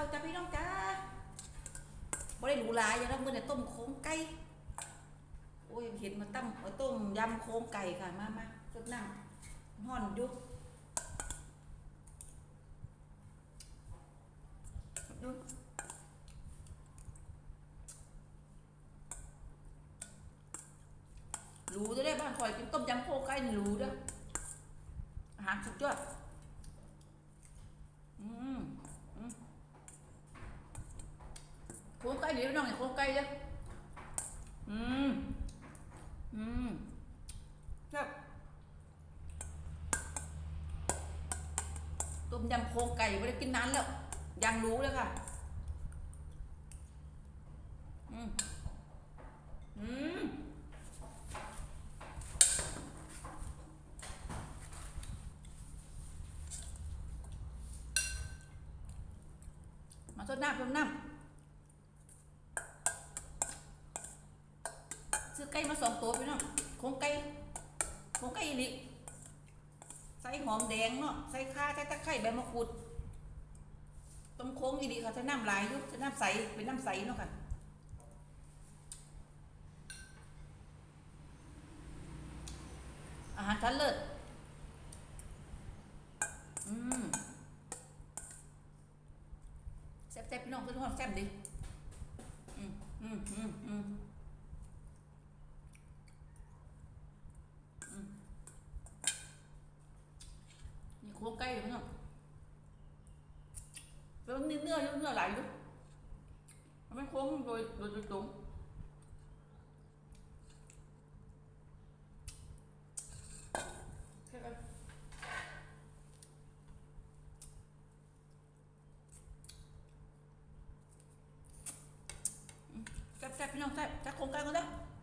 าวจ้าพี่น้องจ้าบ่ได้หรูหราอย่างนั้นเมื่อเนี่ยต้มโค้งไก่โอ้ยเห็นมาตั้มเอาต้มยำโค้งไก่ค่ะมามาสดน้ำห่อนยุกดูรู้จะได้บ้านคอยกินต้มยำโค้งไก่รู้เด้ออาหารสุดยอดอืมอืมโค้ง ไก่เดี๋ยวน้องเนี่ยโค้งไก่เด้ออืมอืมครับต้มยำโค้งไก่ไม่ได้กินนานแล้ว ยังรู้เลยค่ะ อืมอืมมาต้นน้ำต้นน้ำ ซื้อไก่มาสองตัวพี่น้องโครงไก่โครงไก่อีหลิใส่หอมแดงเนาะใส่ข่าใส่ตะไคร้ใบมะกรูดต้มโค้งอีหลิค่ะใส่น้ำลายยู่ใส่น้ำใสเป็นน้ำใสเนาะค่ะอาหารชั้นเลิศอืมแซ่บๆพี่น้องทุกคนแซ่บดิอืมอืมอืมอืมอืมนี่โครงไก่อยู่พี่น้อง แล้วเนื้อเนื้อเนื้อไหลอยู่มันไม่โค้งโดยโดยตรงแซ่บๆพี่น้องแซ่บจักโครงการกันเด้